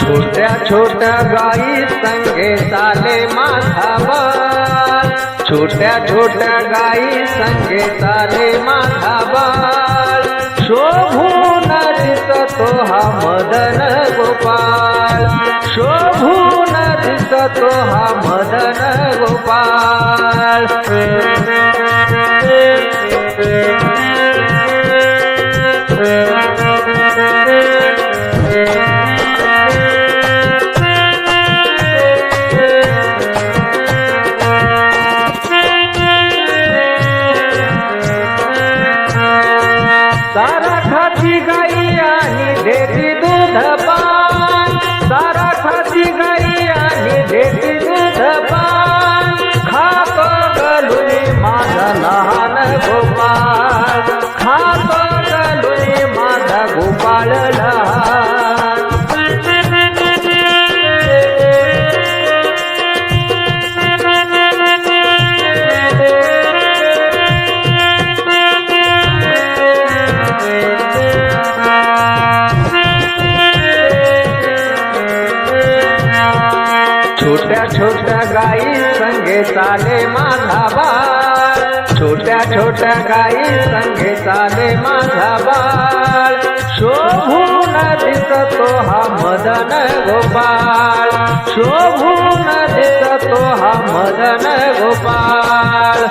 छोट्या छोट्या गाई छोट्या छोट्या गाई संगे चाले माझा बाळ शोभून तो हा मदन गोपाळ शोभून तो हा मदन गोपाळ खाती गाई आणि देती दूध पान. सारा खाती गाई आणि देती दूध पान. खातो गलुनी माझा लहान गोपाल खातो छोट्या छोट्या गाई संगे चाले माझा बाळ. छोट्या छोट्या गाई संगे चाले माझा बाळ. शोभून दिसतो हा मदन गोपाळ. शोभून दिसतो हा मदन गोपाळ.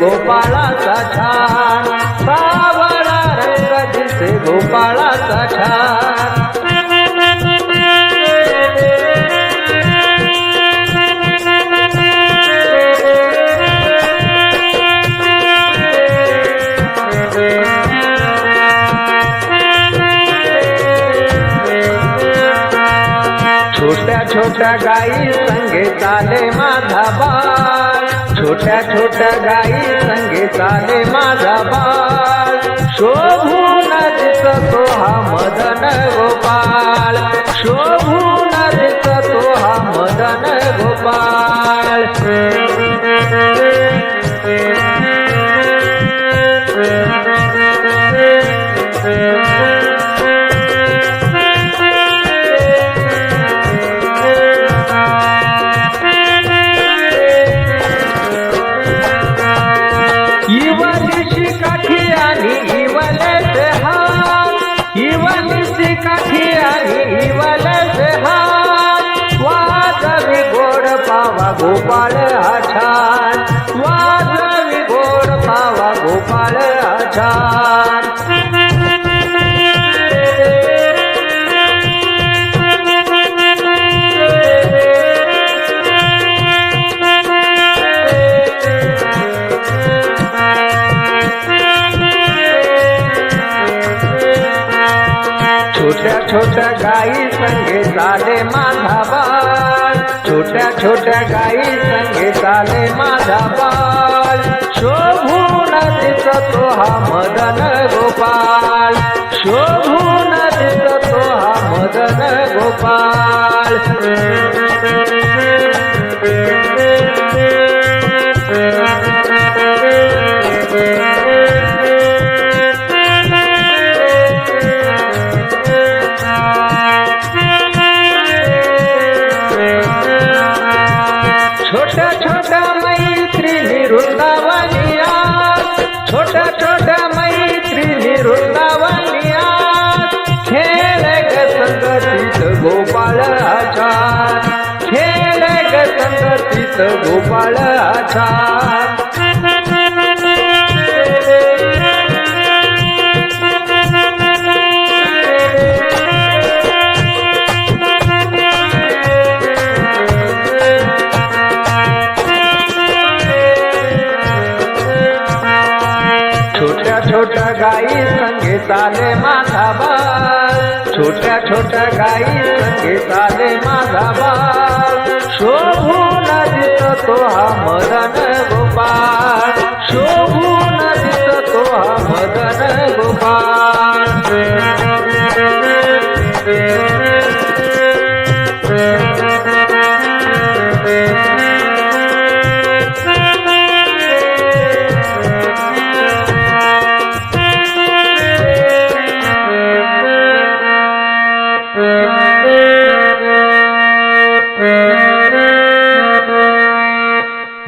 गोपाळाचा छान. सावळा रंग दिसे गोपाळाचा छान. छोट्या छोट्या गाई संगे चाले माझा बा छोट्या छोट्या गाई संगे चाले माझा बाळ. शोभून दिसतो हा मदन गोपाळ. शोभून गोपाळ हा वाजवी गोड पावा गोपाळ हा छोट्या छोट्या गाई संगे चाले माझा बाळ छोट्या छोट्या गाई संगे चाले माझा बाल शोभून दिसतो हा मदन गोपाल शोभून दिसतो हा मदन गोपाल गोपाळ आचार खेळ ग संगतीत गोपाळ आचार छोट्या छोट्या गाई संगे चाले माथा माझा बाळ शोभून दिसतो हा मदन गोपाळ